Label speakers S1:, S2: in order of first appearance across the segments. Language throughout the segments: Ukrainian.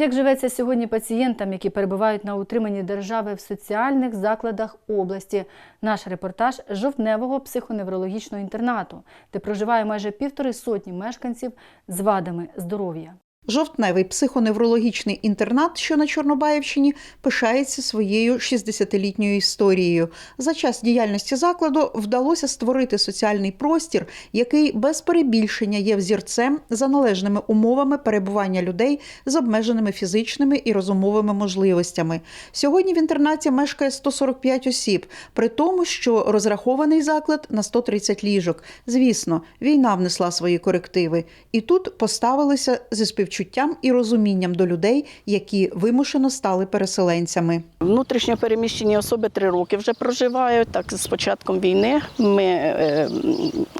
S1: Як живеться сьогодні пацієнтам, які перебувають на утриманні держави в соціальних закладах області? Наш репортаж жовтневого психоневрологічного інтернату, де проживає майже півтори сотні мешканців з вадами здоров'я.
S2: Жовтневий психоневрологічний інтернат, що на Чорнобаївщині, пишається своєю 60-літньою історією. За час діяльності закладу вдалося створити соціальний простір, який без перебільшення є взірцем за належними умовами перебування людей з обмеженими фізичними і розумовими можливостями. Сьогодні в інтернаті мешкає 145 осіб, при тому, що розрахований заклад на 130 ліжок. Звісно, війна внесла свої корективи, і тут поставилися зі співчуттям і розумінням до людей, які вимушено стали переселенцями.
S3: Внутрішньо переміщені особи три роки вже проживають. Так з початком війни ми е,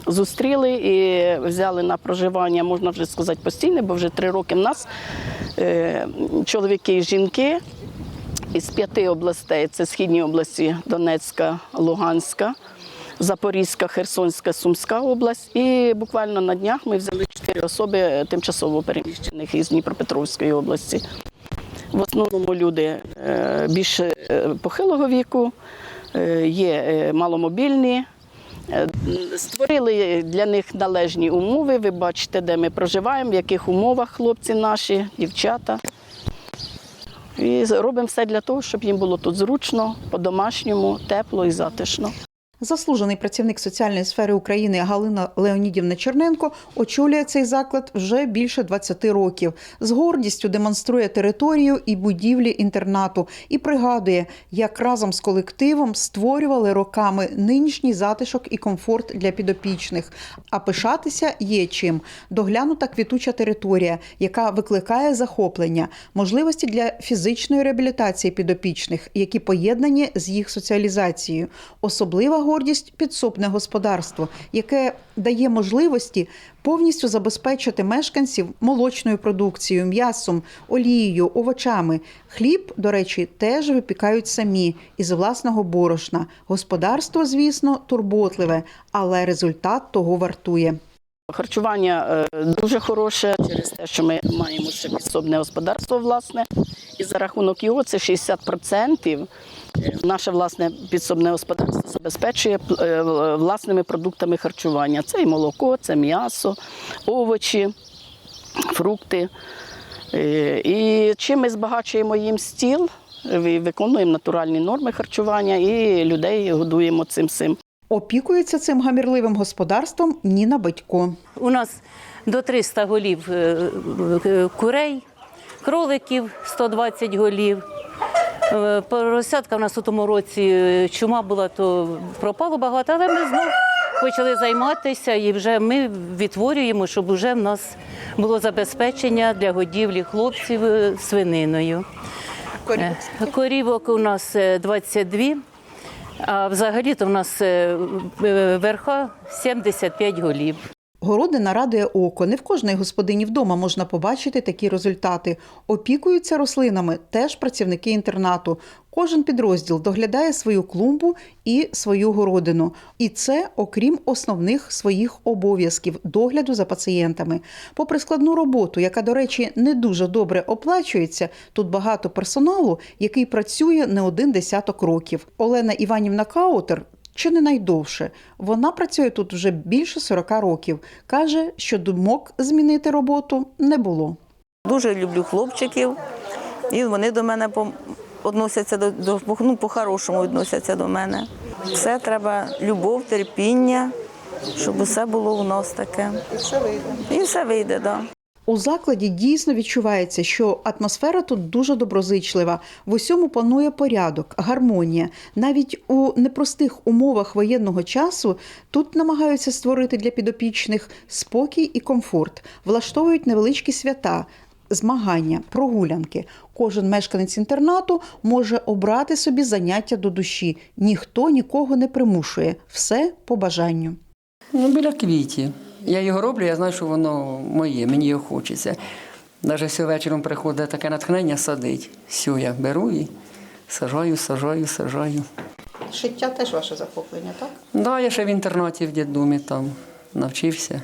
S3: зустріли і взяли на проживання, можна вже сказати, постійне, бо вже три роки в нас е, чоловіки і жінки із п'яти областей: це східні області Донецька, Луганська. Запорізька, Херсонська, Сумська область, і буквально на днях ми взяли чотири особи тимчасово переміщених із Дніпропетровської області. В основному люди е, більше е, похилого віку, е, є е, маломобільні. Е, Створили для них належні умови. Ви бачите, де ми проживаємо, в яких умовах хлопці наші, дівчата. І робимо все для того, щоб їм було тут зручно, по-домашньому, тепло і затишно.
S2: Заслужений працівник соціальної сфери України Галина Леонідівна Черненко очолює цей заклад вже більше 20 років. З гордістю демонструє територію і будівлі інтернату і пригадує, як разом з колективом створювали роками нинішній затишок і комфорт для підопічних. А пишатися є чим. Доглянута квітуча територія, яка викликає захоплення, можливості для фізичної реабілітації підопічних, які поєднані з їх соціалізацією. Особлива гордість підсобне господарство, яке дає можливості повністю забезпечити мешканців молочною продукцією, м'ясом, олією, овочами. Хліб, до речі, теж випікають самі із власного борошна. Господарство, звісно, турботливе, але результат того вартує.
S3: Харчування е, дуже хороше через те, що ми маємо ще підсобне господарство власне, і за рахунок його це 60% наше власне підсобне господарство забезпечує е, власними продуктами харчування. Це і молоко, це м'ясо, овочі, фрукти. Е, І чим ми збагачуємо їм стіл, виконуємо натуральні норми харчування і людей годуємо цим всім.
S2: Опікується цим гамірливим господарством Ніна Батько.
S4: У нас до 300 голів е, е, курей, кроликів 120 голів. Е, Поросятка в нас у тому році чума була, то пропало багато, але ми знов почали займатися і вже ми відтворюємо, щоб вже в нас було забезпечення для годівлі хлопців свининою. Корівок у нас е, 22, а взагалі то в нас е, е, верха 75 голів.
S2: Городина радує око. Не в кожної господині вдома можна побачити такі результати. Опікуються рослинами теж працівники інтернату. Кожен підрозділ доглядає свою клумбу і свою городину. І це окрім основних своїх обов'язків догляду за пацієнтами. Попри складну роботу, яка, до речі, не дуже добре оплачується, тут багато персоналу, який працює не один десяток років. Олена Іванівна Каутер чи не найдовше. Вона працює тут вже більше 40 років. Каже, що думок змінити роботу не було.
S5: Дуже люблю хлопчиків, і вони до мене відносяться до, до ну, по-хорошому відносяться до мене. Все треба любов, терпіння, щоб усе було у нас таке. І все вийде. І все вийде, так. Да.
S2: У закладі дійсно відчувається, що атмосфера тут дуже доброзичлива. В усьому панує порядок, гармонія. Навіть у непростих умовах воєнного часу тут намагаються створити для підопічних спокій і комфорт, влаштовують невеличкі свята. Змагання, прогулянки. Кожен мешканець інтернату може обрати собі заняття до душі. Ніхто нікого не примушує. Все по бажанню.
S6: Ну, біля квітів. Я його роблю, я знаю, що воно моє, мені його хочеться. Навіть все вечором приходить таке натхнення садить. Все, я беру і сажаю, сажаю, сажаю.
S2: Шиття теж ваше захоплення, так?
S6: Да, я ще в інтернаті в дідомі там навчився.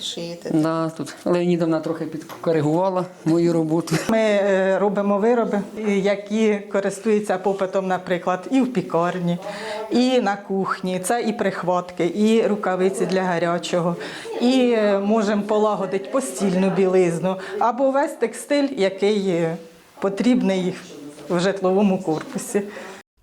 S2: Шиєте.
S6: Да, тут Леонідовна трохи підкоригувала мою роботу.
S7: Ми е, робимо вироби, які користуються попитом, наприклад, і в пікарні, і на кухні. Це і прихватки, і рукавиці для гарячого, і е, можемо полагодити постільну білизну або весь текстиль, який е, потрібний в житловому корпусі.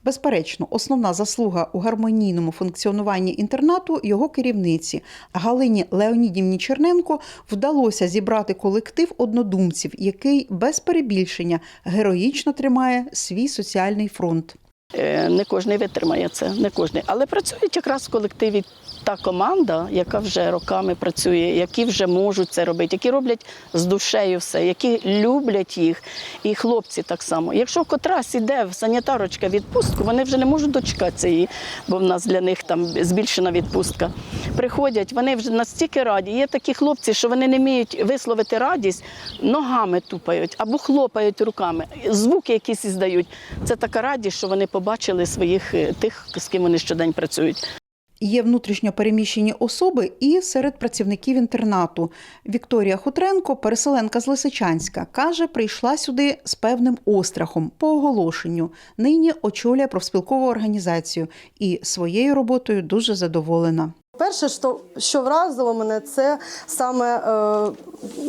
S2: Безперечно, основна заслуга у гармонійному функціонуванні інтернату його керівниці Галині Леонідівні Черненко вдалося зібрати колектив однодумців, який без перебільшення героїчно тримає свій соціальний фронт.
S3: Е, Не кожен витримає це, не кожен. Але працюють якраз в колективі та команда, яка вже роками працює, які вже можуть це робити, які роблять з душею все, які люблять їх. І хлопці так само. Якщо котрась іде в санітарочка відпустку, вони вже не можуть дочекатися її, бо в нас для них там збільшена відпустка. Приходять, вони вже настільки раді. Є такі хлопці, що вони не вміють висловити радість, ногами тупають або хлопають руками, звуки якісь іздають. Це така радість, що вони побачили своїх е, тих, з ким вони щодень працюють.
S2: Є внутрішньо переміщені особи і серед працівників інтернату. Вікторія Хутренко, переселенка з Лисичанська, каже, прийшла сюди з певним острахом по оголошенню. Нині очолює профспілкову організацію і своєю роботою дуже задоволена.
S8: Перше, що, що вразило мене, це саме е,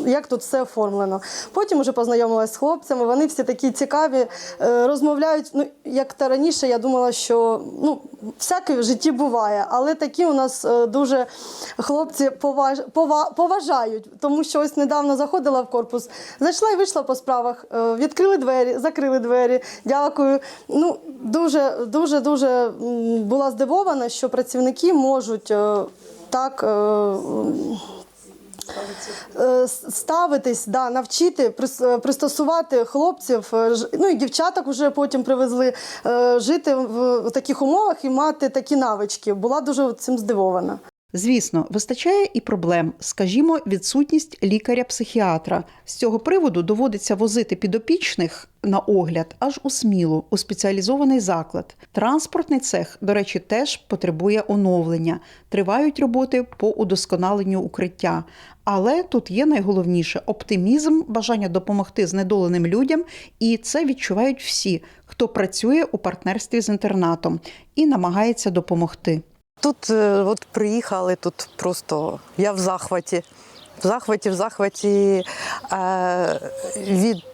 S8: як тут все оформлено. Потім вже познайомилася з хлопцями. Вони всі такі цікаві, е, розмовляють. Ну як та раніше, я думала, що ну всяке в житті буває, але такі у нас е, дуже хлопці поваж, пова, поважають. Тому що ось недавно заходила в корпус, зайшла і вийшла по справах. Е, відкрили двері, закрили двері. Дякую. Ну дуже, дуже, дуже була здивована, що працівники можуть. е, так е, е, ставитись, да, навчити, е, пристосувати хлопців, ну і дівчаток вже потім привезли жити в таких умовах і мати такі навички. Була дуже цим здивована.
S2: Звісно, вистачає і проблем, скажімо, відсутність лікаря-психіатра. З цього приводу доводиться возити підопічних на огляд аж у смілу, у спеціалізований заклад. Транспортний цех, до речі, теж потребує оновлення. Тривають роботи по удосконаленню укриття. Але тут є найголовніше оптимізм, бажання допомогти знедоленим людям, і це відчувають всі, хто працює у партнерстві з інтернатом і намагається допомогти.
S9: Тут е, от приїхали, тут просто я в захваті. В захваті, в захваті е, від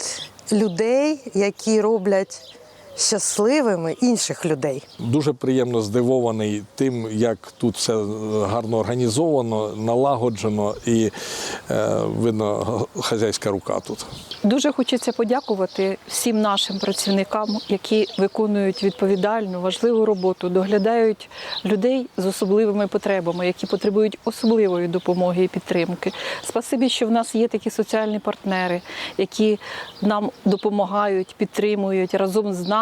S9: людей, які роблять щасливими інших людей.
S10: Дуже приємно здивований тим, як тут все гарно організовано, налагоджено і е, видно хазяйська рука тут.
S11: Дуже хочеться подякувати всім нашим працівникам, які виконують відповідальну, важливу роботу, доглядають людей з особливими потребами, які потребують особливої допомоги і підтримки. Спасибі, що в нас є такі соціальні партнери, які нам допомагають, підтримують разом з нами,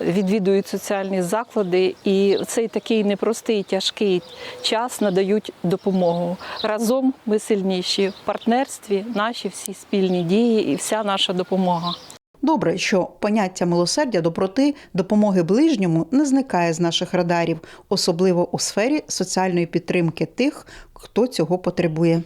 S11: відвідують соціальні заклади і в цей такий непростий, тяжкий час надають допомогу. Разом ми сильніші в партнерстві, наші всі спільні дії і вся наша допомога.
S2: Добре, що поняття милосердя, доброти, допомоги ближньому не зникає з наших радарів, особливо у сфері соціальної підтримки тих, хто цього потребує.